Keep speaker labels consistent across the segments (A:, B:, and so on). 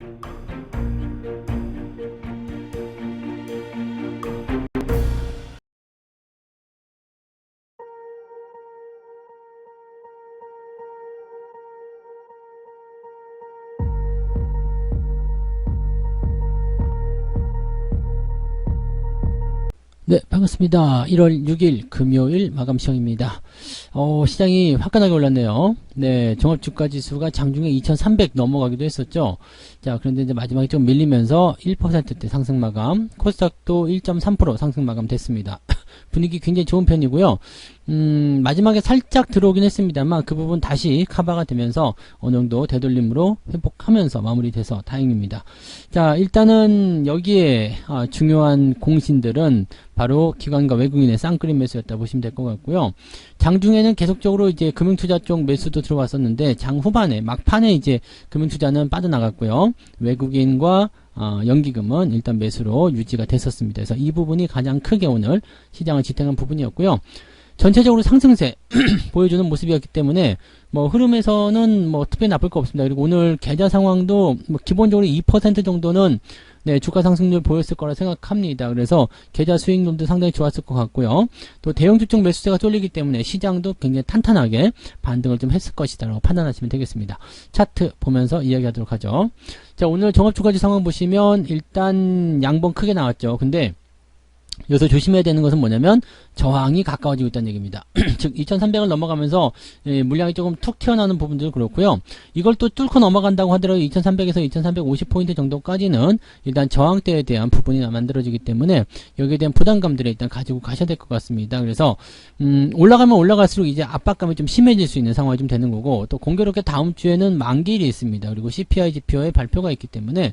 A: you 네, 반갑습니다. 1월 6일 금요일 마감 시청입니다. 어, 시장이 화끈하게 올랐네요. 네, 종합주가 지수가 장중에 2300 넘어가기도 했었죠. 자, 그런데 이제 마지막에 좀 밀리면서 1%대 상승 마감, 코스닥도 1.3% 상승 마감 됐습니다. 분위기 굉장히 좋은 편이고요. 음, 마지막에 살짝 들어오긴 했습니다만 그 부분 다시 커버가 되면서 어느 정도 되돌림으로 회복하면서 마무리돼서 다행입니다. 자, 일단은 여기에 아, 중요한 공신들은 바로 기관과 외국인의 쌍끌림 매수였다 보시면 될 것 같고요. 장중에는 계속적으로 이제 금융투자 쪽 매수도 들어왔었는데 장 후반에 막판에 이제 금융투자는 빠져나갔고요. 외국인과 어, 연기금은 일단 매수로 유지가 됐었습니다. 그래서 이 부분이 가장 크게 오늘 시장을 지탱한 부분이었고요. 전체적으로 상승세 보여주는 모습이었기 때문에 뭐 흐름에서는 뭐 특별히 나쁠 거 없습니다. 그리고 오늘 계좌 상황도 뭐 기본적으로 2% 정도는 네, 주가 상승률 보였을 거라 생각합니다. 그래서 계좌 수익률도 상당히 좋았을 것 같고요. 또 대형주 쪽 매수세가 쏠리기 때문에 시장도 굉장히 탄탄하게 반등을 좀 했을 것이다라고 판단하시면 되겠습니다. 차트 보면서 이야기하도록 하죠. 자, 오늘 종합 주가지 상황 보시면 일단 양봉 크게 나왔죠. 근데 여기서 조심해야 되는 것은 뭐냐면 저항이 가까워지고 있다는 얘기입니다. 즉 2300을 넘어가면서 예, 물량이 조금 툭 튀어나오는 부분도 그렇고요. 이걸 또 뚫고 넘어간다고 하더라도 2300에서 2350포인트 정도까지는 일단 저항대에 대한 부분이 만들어지기 때문에 여기에 대한 부담감들을 일단 가지고 가셔야 될 것 같습니다. 그래서 음, 올라가면 올라갈수록 이제 압박감이 좀 심해질 수 있는 상황이 좀 되는 거고 또 공교롭게 다음 주에는 만기일이 있습니다. 그리고 CPI 지표의 발표가 있기 때문에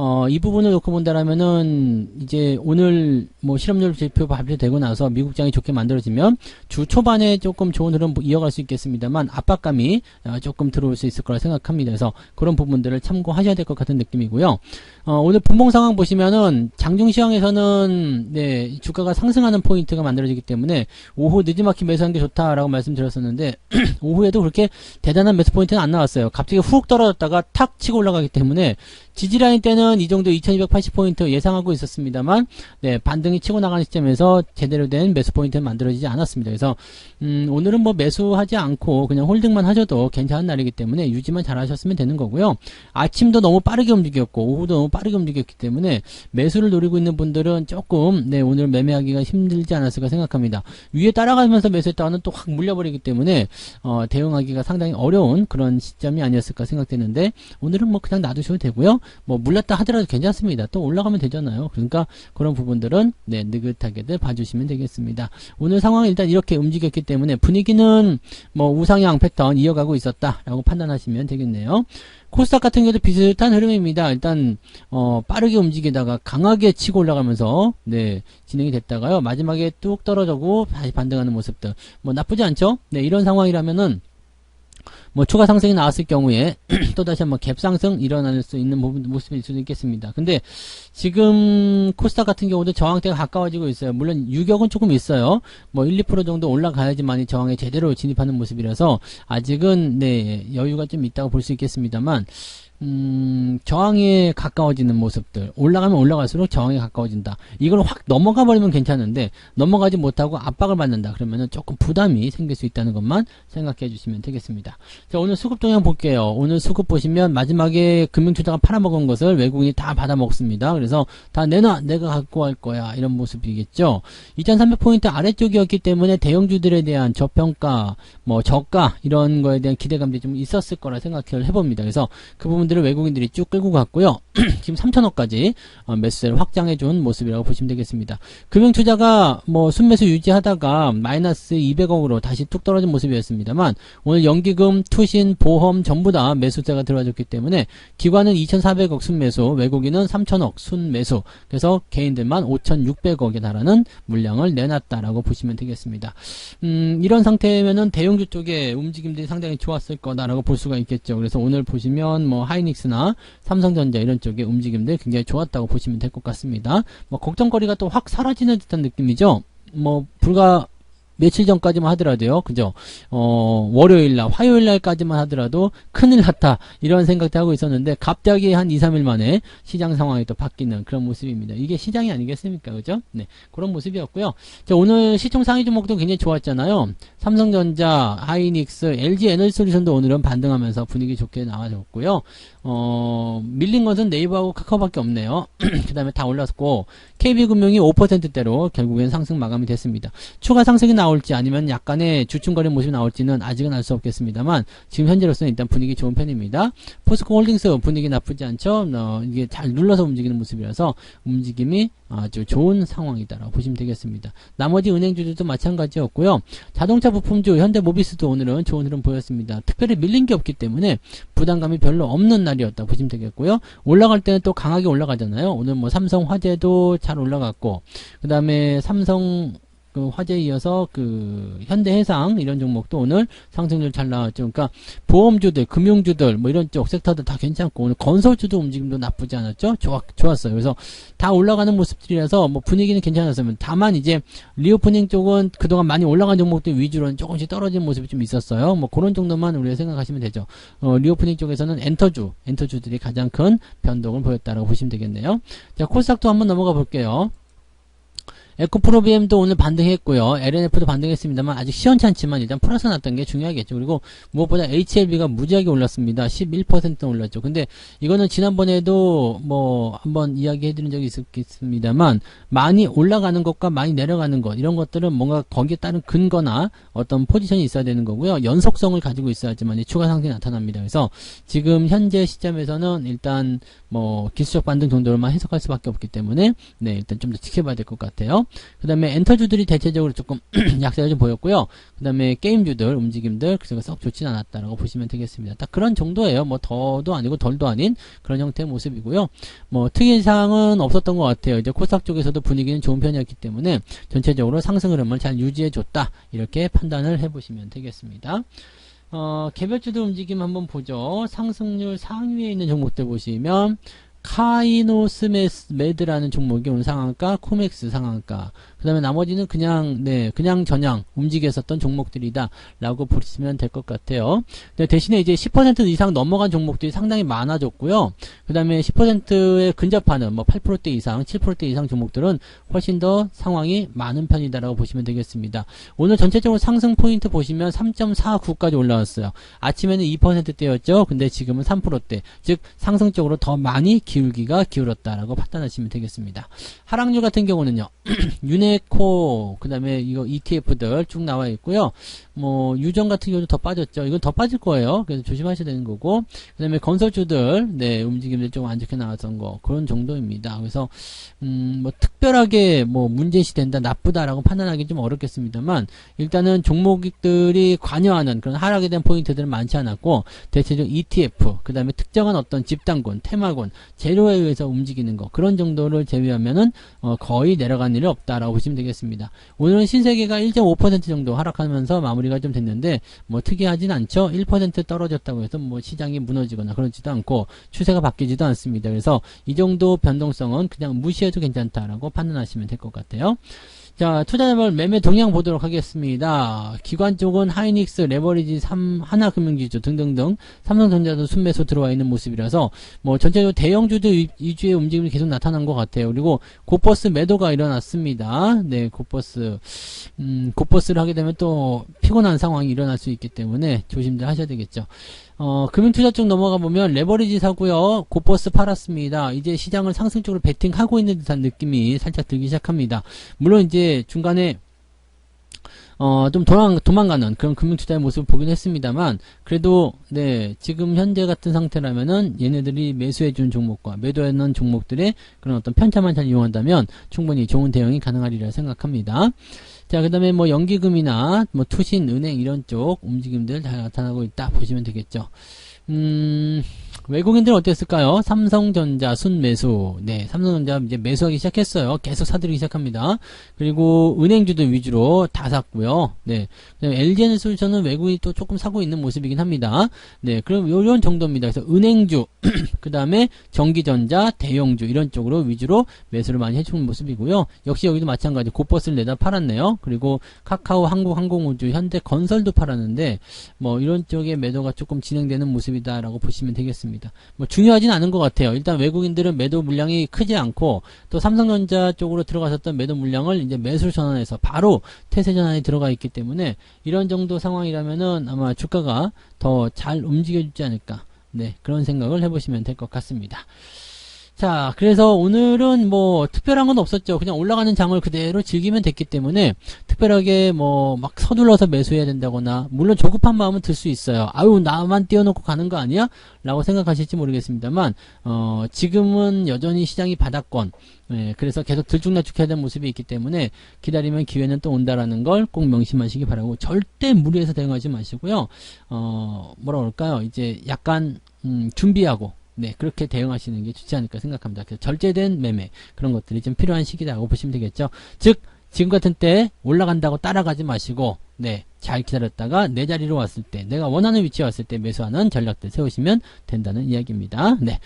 A: 어, 이 부분을 놓고 본다라면은 이제 오늘 뭐 실업률 지표 발표되고 나서 미국장이 좋게 만들어지면 주 초반에 조금 좋은 흐름 이어갈 수 있겠습니다만 압박감이 어, 조금 들어올 수 있을 거라 생각합니다. 그래서 그런 부분들을 참고하셔야 될 것 같은 느낌이고요. 어, 오늘 분봉 상황 보시면은 장중 시황에서는 네, 주가가 상승하는 포인트가 만들어지기 때문에 오후 늦지막히 매수하는 게 좋다라고 말씀드렸었는데 오후에도 그렇게 대단한 매수 포인트는 안 나왔어요. 갑자기 훅 떨어졌다가 탁 치고 올라가기 때문에 지지라인 때는 이 정도 2280포인트 예상하고 있었습니다만 네, 반등이 치고 나가는 시점에서 제대로 된 매수 포인트는 만들어지지 않았습니다. 그래서 음, 오늘은 뭐 매수하지 않고 그냥 홀딩만 하셔도 괜찮은 날이기 때문에 유지만 잘 하셨으면 되는 거고요. 아침도 너무 빠르게 움직였고 오후도 너무 빠르게 움직였기 때문에 매수를 노리고 있는 분들은 조금 네, 오늘 매매하기가 힘들지 않았을까 생각합니다. 위에 따라가면서 매수했다가는 또 확 물려버리기 때문에 어, 대응하기가 상당히 어려운 그런 시점이 아니었을까 생각되는데 오늘은 뭐 그냥 놔두셔도 되고요. 뭐 물렸다 하더라도 괜찮습니다. 또 올라가면 되잖아요. 그러니까 그런 부분들은 네 느긋하게들 봐주시면 되겠습니다. 오늘 상황이 일단 이렇게 움직였기 때문에 분위기는 뭐 우상향 패턴 이어가고 있었다라고 판단하시면 되겠네요. 코스닥 같은 경우도 비슷한 흐름입니다. 일단 어, 빠르게 움직이다가 강하게 치고 올라가면서 네 진행이 됐다가요 마지막에 뚝 떨어지고 다시 반등하는 모습들 뭐 나쁘지 않죠? 네 이런 상황이라면은 뭐 추가 상승이 나왔을 경우에 또 다시 한번 갭 상승 일어날 수 있는 모습일 수도 있겠습니다. 근데 지금 코스닥 같은 경우도 저항대가 가까워지고 있어요. 물론 유격은 조금 있어요. 뭐 1, 2% 정도 올라가야지만 이 저항에 제대로 진입하는 모습이라서 아직은 네 여유가 좀 있다고 볼 수 있겠습니다만 음, 저항에 가까워지는 모습들. 올라가면 올라갈수록 저항에 가까워진다. 이걸 확 넘어가 버리면 괜찮은데, 넘어가지 못하고 압박을 받는다. 그러면은 조금 부담이 생길 수 있다는 것만 생각해 주시면 되겠습니다. 자, 오늘 수급 동향 볼게요. 오늘 수급 보시면 마지막에 금융투자가 팔아먹은 것을 외국인이 다 받아먹습니다. 그래서 다 내놔! 내가 갖고 갈 거야. 이런 모습이겠죠. 2300포인트 아래쪽이었기 때문에 대형주들에 대한 저평가, 뭐 저가, 이런 거에 대한 기대감이 좀 있었을 거라 생각을 해봅니다. 그래서 그 부분 부분들을 외국인들이 쭉 끌고 갔고요. 지금 3천억까지 어, 매수세를 확장해 준 모습이라고 보시면 되겠습니다. 금융투자가 뭐 순매수 유지하다가 마이너스 200억으로 다시 뚝 떨어진 모습이었습니다만 오늘 연기금, 투신, 보험 전부 다 매수세가 들어와줬기 때문에 기관은 2,400억 순매수, 외국인은 3천억 순매수 그래서 개인들만 5,600억에 달하는 물량을 내놨다라고 보시면 되겠습니다. 음, 이런 상태면은 대형주 쪽에 움직임들이 상당히 좋았을 거다라고 볼 수가 있겠죠. 그래서 오늘 보시면 뭐 하이 하이닉스나 삼성전자 이런 쪽의 움직임들 굉장히 좋았다고 보시면 될 것 같습니다. 뭐 걱정거리가 또 확 사라지는 듯한 느낌이죠. 뭐 불과 며칠 전까지만 하더라도요, 그죠? 어, 월요일 날, 화요일 날까지만 하더라도 큰일 났다. 이런 생각도 하고 있었는데, 갑자기 한 2, 3일 만에 시장 상황이 또 바뀌는 그런 모습입니다. 이게 시장이 아니겠습니까? 그죠? 네. 그런 모습이었고요. 자, 오늘 시총 상위 종목도 굉장히 좋았잖아요. 삼성전자, 하이닉스, LG 에너지 솔루션도 오늘은 반등하면서 분위기 좋게 나와줬고요. 어, 밀린 것은 네이버하고 카카오밖에 없네요. 그 다음에 다 올랐고, KB금융이 5%대로 결국엔 상승 마감이 됐습니다. 추가 상승이 나올지 아니면 약간의 주춤거리는 모습이 나올지는 아직은 알 수 없겠습니다만, 지금 현재로서는 일단 분위기 좋은 편입니다. 포스코 홀딩스 분위기 나쁘지 않죠? 어, 이게 잘 눌러서 움직이는 모습이라서 움직임이 아주 좋은 상황이다라고 보시면 되겠습니다. 나머지 은행주들도 마찬가지였고요. 자동차 부품주 현대모비스도 오늘은 좋은 흐름 보였습니다. 특별히 밀린 게 없기 때문에 부담감이 별로 없는 날이었다 보시면 되겠고요. 올라갈 때는 또 강하게 올라가잖아요. 오늘 뭐 삼성 화재도 잘 올라갔고 그 다음에 삼성 그 화재에 이어서 그 현대해상 이런 종목도 오늘 상승률 잘 나왔죠. 그러니까 보험주들, 금융주들 뭐 이런 쪽 섹터들 다 괜찮고 오늘 건설주도 움직임도 나쁘지 않았죠. 좋았, 좋았어요. 그래서 다 올라가는 모습들이라서 뭐 분위기는 괜찮았으면 다만 이제 리오프닝 쪽은 그동안 많이 올라간 종목들 위주로는 조금씩 떨어진 모습이 좀 있었어요. 뭐 그런 정도만 우리가 생각하시면 되죠. 어, 리오프닝 쪽에서는 엔터주, 엔터주들이 가장 큰 변동을 보였다라고 보시면 되겠네요. 자, 코스닥도 한번 넘어가 볼게요. 에코프로비엠도 오늘 반등했고요. LNF도 반등했습니다만 아직 시원찮지만 일단 플러스 났던 게 중요하겠죠. 그리고 무엇보다 HLB가 무지하게 올랐습니다. 11% 올랐죠. 근데 이거는 지난번에도 뭐 한번 이야기해드린 적이 있었겠습니다만 많이 올라가는 것과 많이 내려가는 것 이런 것들은 뭔가 거기에 따른 근거나 어떤 포지션이 있어야 되는 거고요. 연속성을 가지고 있어야지만 추가 상승이 나타납니다. 그래서 지금 현재 시점에서는 일단 뭐 기술적 반등 정도로만 해석할 수밖에 없기 때문에 네 일단 좀 더 지켜봐야 될 것 같아요. 그 다음에 엔터주들이 대체적으로 조금 약세가 좀 보였고요. 그 다음에 게임주들 움직임들 그래서 썩 좋진 않았다라고 보시면 되겠습니다. 딱 그런 정도예요. 뭐 더도 아니고 덜도 아닌 그런 형태의 모습이고요. 뭐 특이사항은 없었던 것 같아요. 이제 코스닥 쪽에서도 분위기는 좋은 편이었기 때문에 전체적으로 상승 흐름을 잘 유지해줬다 이렇게 판단을 해보시면 되겠습니다. 어, 개별주도 움직임 한번 보죠. 상승률 상위에 있는 종목들 보시면 카이노스메드라는 종목이 오늘 상한가, 코맥스 상한가. 그 다음에 나머지는 그냥, 네, 그냥 전향 움직였었던 종목들이다. 라고 보시면 될 것 같아요. 네, 대신에 이제 10% 이상 넘어간 종목들이 상당히 많아졌고요. 그 다음에 10%에 근접하는 뭐 8%대 이상, 7%대 이상 종목들은 훨씬 더 상황이 많은 편이다 라고 보시면 되겠습니다. 오늘 전체적으로 상승 포인트 보시면 3.49까지 올라왔어요. 아침에는 2%대였죠. 근데 지금은 3%대. 즉, 상승적으로 더 많이 기울기가 기울었다라고 판단하시면 되겠습니다. 하락률 같은 경우는요. 유네코 그다음에 이거 ETF들 쭉 나와 있고요. 뭐 유정 같은 경우도 더 빠졌죠. 이건 더 빠질 거예요. 그래서 조심하셔야 되는 거고. 그다음에 건설주들 네, 움직임들 좀 안 좋게 나왔던 거 그런 정도입니다. 그래서 음, 뭐 특별하게 뭐 문제시 된다, 나쁘다라고 판단하기 좀 어렵겠습니다만 일단은 종목들이 관여하는 그런 하락에 대한 포인트들은 많지 않았고 대체적으로 ETF 그다음에 특정한 어떤 집단군, 테마군 재료에 의해서 움직이는 거 그런 정도를 제외하면은 어, 거의 내려간 일이 없다라고 보시면 되겠습니다. 오늘은 신세계가 1.5% 정도 하락하면서 마무리가 좀 됐는데 뭐 특이하진 않죠. 1% 떨어졌다고 해서 뭐 시장이 무너지거나 그러지도 않고 추세가 바뀌지도 않습니다. 그래서 이 정도 변동성은 그냥 무시해도 괜찮다라고 판단하시면 될 것 같아요. 자, 투자자별 매매 동향 보도록 하겠습니다. 기관 쪽은 하이닉스, 레버리지, 3, 하나금융지주 등등등 삼성전자도 순매수 들어와 있는 모습이라서 뭐 전체적으로 대형주들 위주의 움직임이 계속 나타난 것 같아요. 그리고 고버스 매도가 일어났습니다. 네, 고버스 음, 고버스를 하게 되면 또 피곤한 상황이 일어날 수 있기 때문에 조심들 하셔야 되겠죠. 어, 금융투자 쪽 넘어가 보면 레버리지 사고요. 고버스 팔았습니다. 이제 시장을 상승 쪽으로 베팅하고 있는 듯한 느낌이 살짝 들기 시작합니다. 물론 이제 중간에 어, 좀 도망, 도망가는 그런 금융투자의 모습을 보긴 했습니다만, 그래도, 네, 지금 현재 같은 상태라면은 얘네들이 매수해준 종목과 매도해놓은 종목들의 그런 어떤 편차만 잘 이용한다면 충분히 좋은 대응이 가능하리라 생각합니다. 자, 그 다음에 뭐 연기금이나 뭐 투신, 은행 이런 쪽 움직임들 잘 나타나고 있다 보시면 되겠죠. 음, 외국인들은 어땠을까요? 삼성전자 순매수. 네, 삼성전자 이제 매수하기 시작했어요. 계속 사들이기 시작합니다. 그리고 은행주도 위주로 다 샀고요. 네. 그다음에 LG에너솔루션은 외국인이 또 조금 사고 있는 모습이긴 합니다. 네, 그럼 요런 정도입니다. 그래서 은행주, 그 다음에 전기전자, 대형주 이런 쪽으로 위주로 매수를 많이 해주는 모습이고요. 역시 여기도 마찬가지 고버스를 내다 팔았네요. 그리고 카카오, 한국항공우주, 현대건설도 팔았는데 뭐 이런 쪽에 매도가 조금 진행되는 모습이 다라고 보시면 되겠습니다. 뭐 중요하진 않은 것 같아요. 일단 외국인들은 매도 물량이 크지 않고 또 삼성전자 쪽으로 들어갔었던 매도 물량을 이제 매수 전환해서 바로 태세 전환이 들어가 있기 때문에 이런 정도 상황이라면은 아마 주가가 더 잘 움직여주지 않을까. 네, 그런 생각을 해보시면 될 것 같습니다. 자, 그래서 오늘은 뭐 특별한 건 없었죠. 그냥 올라가는 장을 그대로 즐기면 됐기 때문에 특별하게 뭐 막 서둘러서 매수해야 된다거나 물론 조급한 마음은 들 수 있어요. 아유, 나만 띄워놓고 가는 거 아니야? 라고 생각하실지 모르겠습니다만 어, 지금은 여전히 시장이 바닥권 예, 그래서 계속 들쭉날쭉해야 되는 모습이 있기 때문에 기다리면 기회는 또 온다라는 걸 꼭 명심하시기 바라고 절대 무리해서 대응하지 마시고요. 어, 뭐라 그럴까요? 이제 약간 음, 준비하고 네, 그렇게 대응하시는 게 좋지 않을까 생각합니다. 그래서 절제된 매매, 그런 것들이 좀 필요한 시기라고 보시면 되겠죠. 즉, 지금 같은 때 올라간다고 따라가지 마시고, 네, 잘 기다렸다가 내 자리로 왔을 때, 내가 원하는 위치에 왔을 때 매수하는 전략들 세우시면 된다는 이야기입니다. 네.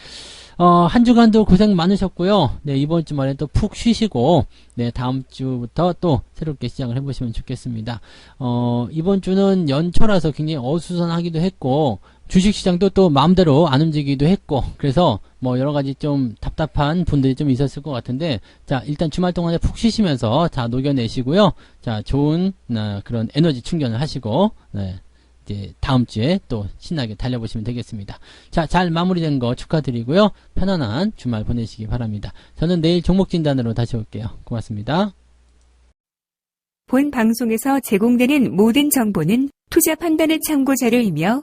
A: 어, 한 주간도 고생 많으셨고요. 네, 이번 주말에 또 푹 쉬시고, 네, 다음 주부터 또 새롭게 시작을 해 보시면 좋겠습니다. 어, 이번 주는 연초라서 굉장히 어수선하기도 했고, 주식시장도 또 마음대로 안 움직이기도 했고, 그래서 뭐 여러 가지 좀 답답한 분들이 좀 있었을 것 같은데, 자, 일단 주말 동안에 푹 쉬시면서, 자, 녹여내시고요. 자, 좋은, 어, 그런 에너지 충전을 하시고, 네. 이제 다음 주에 또 신나게 달려보시면 되겠습니다. 자, 잘 마무리된 거 축하드리고요. 편안한 주말 보내시기 바랍니다. 저는 내일 종목 진단으로 다시 올게요. 고맙습니다.
B: 본 방송에서 제공되는 모든 정보는 투자 판단의 참고 자료이며